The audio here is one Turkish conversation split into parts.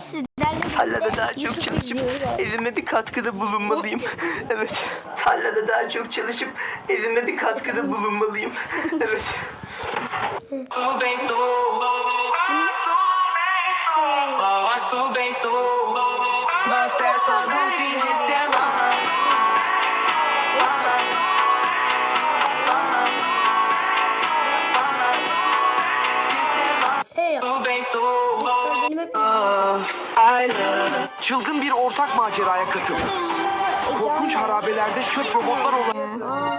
Sizlerle Tarlada daha çok çalışıp evime bir katkıda bulunmalıyım. Evet. Tarlada daha çok çalışıp evime bir katkıda bulunmalıyım. Evet. Oh, su Çılgın bir ortak maceraya katıl. Korkunç harabelerde çöp robotlar olan... Aa,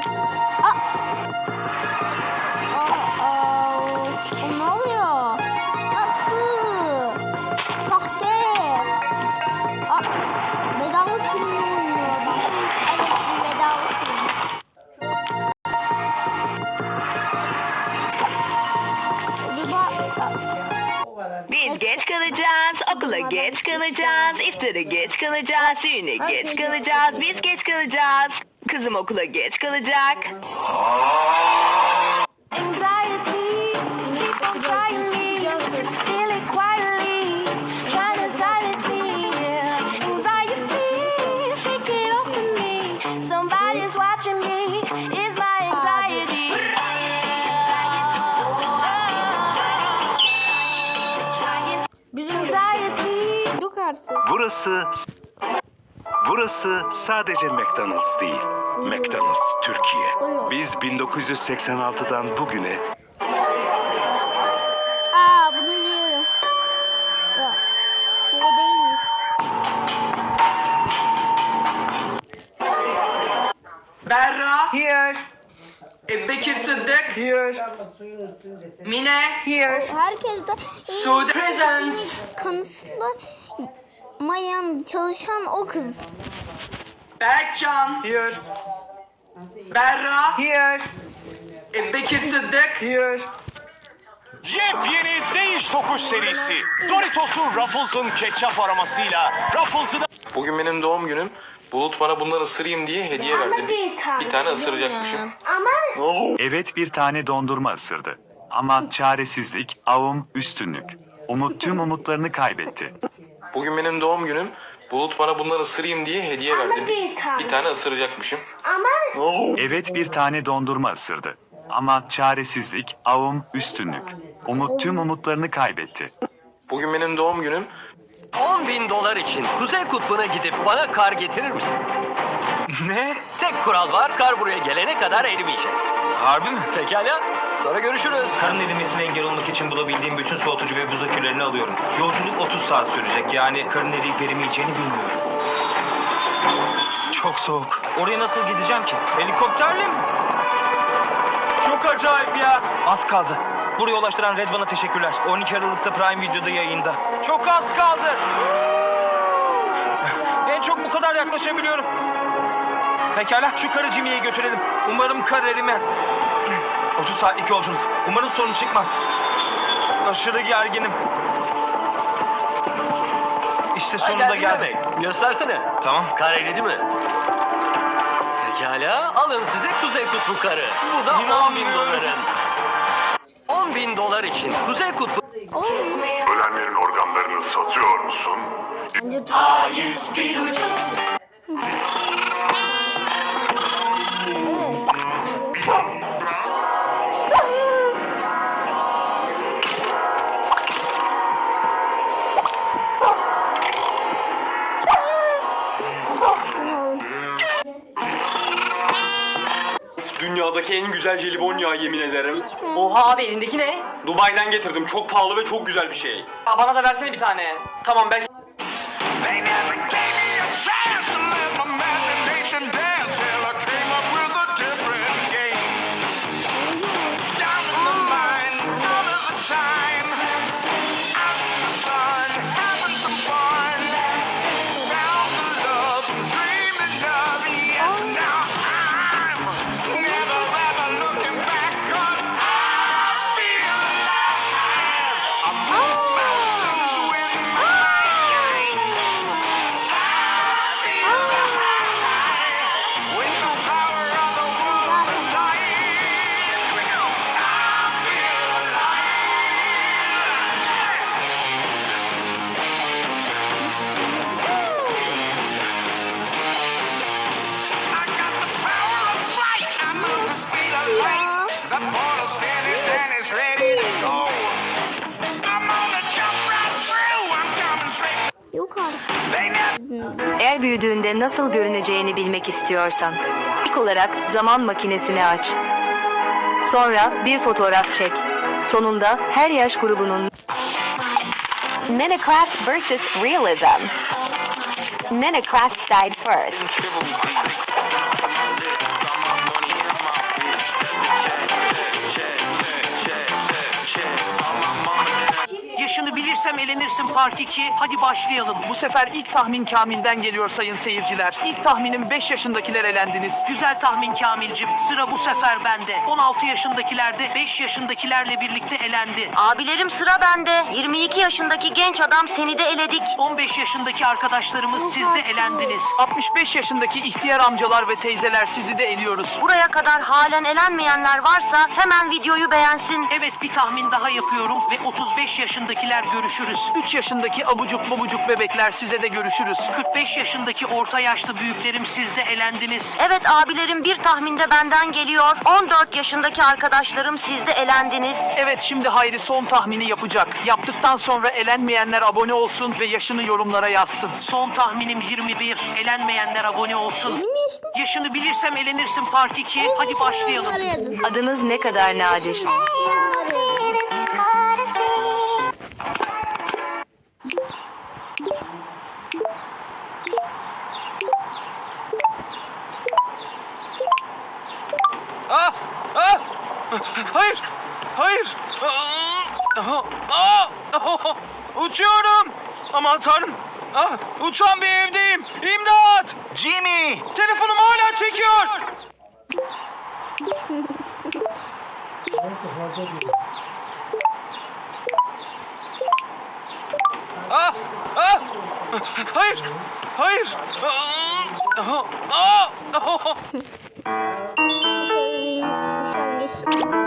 geç kalacağız, iftara geç kalacağız, düğüne geç kalacağız, biz geç kalacağız. Kızım okula geç kalacak. Burası Burası sadece McDonald's değil. McDonald's Türkiye. Biz 1986'dan bugüne Aa bunu yiyorum. Ya bu o değilmiş. Berra, Here, e, Bekir Sıddık, here, Mine, here, Herkes de Sude Present. kanısında mayan çalışan o kız. Berkcan, here, Berra, here, e, Bekir Sıddık, here. Yepyeni Değiş Tokuş serisi. Doritos'un Ruffles'ın ketçap aramasıyla Ruffles'ı da Bugün benim doğum günüm. Bulut bana bundan ısırayım diye hediye verdi. Bir, bir tane ısıracakmışım. evet bir tane dondurma ısırdı. Ama çaresizlik, avum, üstünlük. Umut tüm umutlarını kaybetti. Bugün benim doğum günüm. Bulut bana bundan ısırayım diye hediye verdi. Bir, bir tane ısıracakmışım. Evet bir tane dondurma ısırdı. Ama çaresizlik, avum, üstünlük. Umut tüm umutlarını kaybetti. Bugün benim doğum günüm. 10 bin dolar için Kuzey Kutbu'na gidip bana kar getirir misin? ne? Tek kural var, kar buraya gelene kadar erimeyecek. Harbi mi? Pekala, sonra görüşürüz. Karın erimesine engel olmak için bulabildiğim bütün soğutucu ve buz akülerini alıyorum. Yolculuk 30 saat sürecek. Yani karın eriyip erimeyeceğini bilmiyorum. Çok soğuk. Oraya nasıl gideceğim ki? Helikopterle mi? Çok acayip ya. Az kaldı. Buraya ulaştıran Red One'a teşekkürler. 12 Aralık'ta Prime Video'da yayında. Çok az kaldı. en çok bu kadar yaklaşabiliyorum. Pekala şu karı Jimmy'ye götürelim. Umarım kar erimez. 30 saatlik yolculuk. Umarım sorun çıkmaz. Aşırı gerginim. İşte sonunda Geldi geldim. demek. Göstersene. Tamam. Kar eridi mi? Pekala, alın size Kuzey Kutbu karı. Bu da 10 bin İnanmıyorum. doların. 10 bin dolar için Kuzey Kutbu Ölenlerin organlarını satıyor musun? Bence Dünyadaki güzel jelibon ya yemin ederim. hiç mi? Oha abi elindeki ne? Dubai'den getirdim. Çok pahalı ve çok güzel bir şey. Aa, bana da versene bir tane. Tamam belki Eğer büyüdüğünde nasıl görüneceğini bilmek istiyorsan, ilk olarak zaman makinesini aç. Sonra bir fotoğraf çek. Sonunda her yaş grubunun Minecraft vs. Realism. Minecraft died first. Yaşını bilirsem elenirsin Part 2. Hadi başlayalım. Bu sefer ilk tahmin Kamil'den geliyor sayın seyirciler. İlk tahminim 5 yaşındakiler elendiniz. Güzel tahmin Kamilcim. Sıra bu sefer bende. 16 yaşındakiler de 5 yaşındakilerle birlikte elendi. Abilerim sıra bende. 22 yaşındaki genç adam seni de eledik. 15 yaşındaki arkadaşlarımız siz de elendiniz. 65 yaşındaki ihtiyar amcalar ve teyzeler sizi de eliyoruz. Buraya kadar halen elenmeyenler varsa hemen videoyu beğensin. Evet bir tahmin daha yapıyorum ve 35 yaşındakiler görüşürüz. 3 yaşındaki abucuk babucuk bebekler size de görüşürüz. 45 yaşındaki orta yaşlı büyüklerim siz de elendiniz. Evet abilerim bir tahminde benden geliyor. 14 yaşındaki arkadaşlarım siz de elendiniz. Evet şimdi Hayri son tahmini yapacak. Yaptıktan sonra elenmeyenler abone olsun ve yaşını yorumlara yazsın. Son tahminim 21. Elenmeyenler abone olsun. Benim. Yaşını bilirsem elenirsin Part 2. Benim Hadi başlayalım. adınız ne kadar nadir. Yazın. Hayır! Hayır! Ah! Ah! Ah! Uçuyorum! Aman tanrım! Ah! Uçan bir evdeyim! İmdat! Jimmy! Telefonum hala çekiyor! Ah! Ah! Hayır! Hayır! Ah! Ah! Ah! Ah!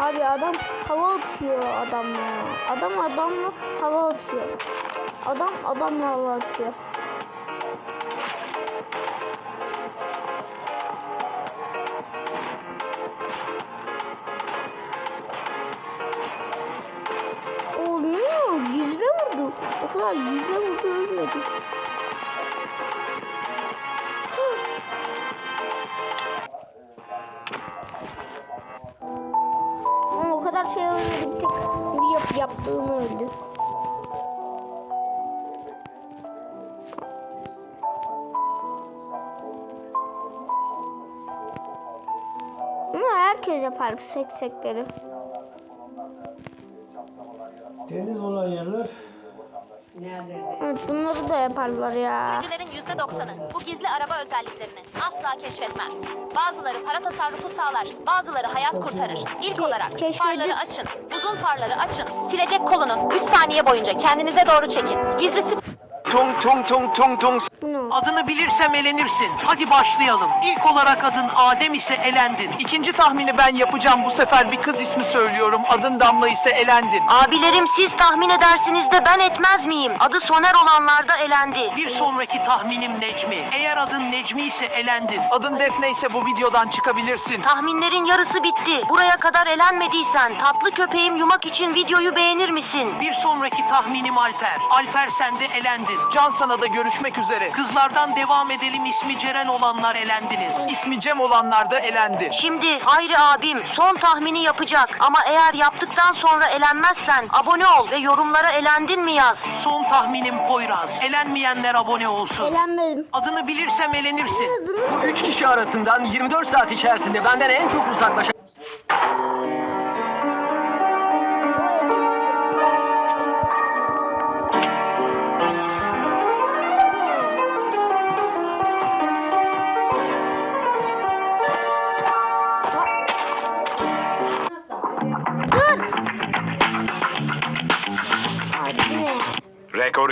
Abi adam hava atıyor adamla. Adam adamla hava atıyor. Adam adamla hava atıyor. Kadar şey ölmedi. Bir tek bir yap, yaptığını öldü. Ama herkes yapar bu seksekleri. Deniz olan yerler Evet, bunları da yaparlar ya. Sürücülerin %90'ı bu gizli araba özelliklerini asla keşfetmez. Bazıları para tasarrufu sağlar, bazıları hayat kurtarır. İlk Ke- olarak keşfedip- farları açın, uzun farları açın. Silecek kolunu 3 saniye boyunca kendinize doğru çekin. Gizlisi Tung tung tung tung tung. Adını bilirsem elenirsin. Hadi başlayalım. İlk olarak adın Adem ise elendin. İkinci tahmini ben yapacağım bu sefer bir kız ismi söylüyorum. Adın Damla ise elendin. Abilerim siz tahmin edersiniz de ben etmez miyim? Adı Soner olanlar da elendi. Bir sonraki tahminim Necmi. Eğer adın Necmi ise elendin. Adın Defne ise bu videodan çıkabilirsin. Tahminlerin yarısı bitti. Buraya kadar elenmediysen tatlı köpeğim yumak için videoyu beğenir misin? Bir sonraki tahminim Alper. Alper sen de elendin. Can sana da görüşmek üzere. Kızlardan devam edelim ismi Ceren olanlar elendiniz. İsmi Cem olanlar da elendi. Şimdi Hayri abim son tahmini yapacak. Ama eğer yaptıktan sonra elenmezsen abone ol ve yorumlara elendin mi yaz. Son tahminim Poyraz. Elenmeyenler abone olsun. Eğlenmedim. Adını bilirsem elenirsin. Bu üç kişi arasından 24 saat içerisinde benden en çok uzaklaşan...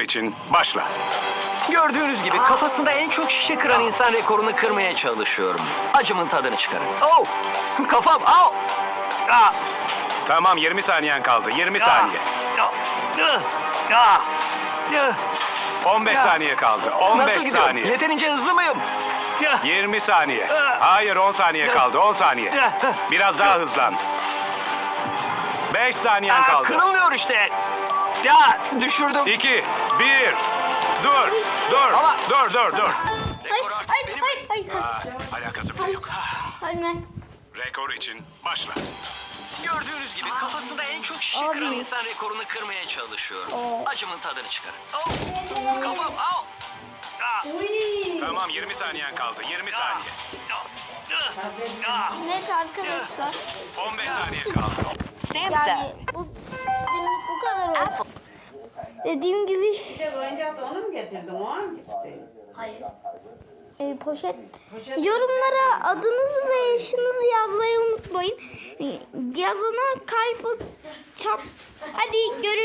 için başla. Gördüğünüz gibi kafasında en çok şişe kıran insan rekorunu kırmaya çalışıyorum. Acımın tadını çıkarın. Oh! Kafam! Au! Ah! Tamam 20 saniyen kaldı. 20 saniye. Ah! Ah! Ah! 15 Ya. saniye kaldı. 15 Nasıl gidiyor? saniye. Yeterince hızlı mıyım? Ah! 20 saniye. Hayır 10 saniye kaldı. 10 saniye. Biraz daha hızlan. 5 saniyen Ah, kaldı. Kırılmıyor işte. Ya düşürdüm. 2 1 Dur. Dur. Ama- Dur dur dur. Hayır, hayır, hayır, hayır. Aa, alakası bile yok. Hayır ben. Rekor için başla. Gördüğünüz gibi kafasında en çok şişe Abi. kıran insan rekorunu kırmaya çalışıyorum. Acımın tadını çıkarın. Oh! Kafam! Au! Ah! Tamam 20 saniyen kaldı. 20 saniye. Ah! Neyse arkadaşlar. 15 saniye kaldı. Yani bu günlük bu kadar olsun. Dediğim gibi onu mu getirdin? O an gitti. Hayır. E, poşet. Yorumlara adınızı ve yaşınızı yazmayı unutmayın. E, Yazana kalp çap. Hadi görüş.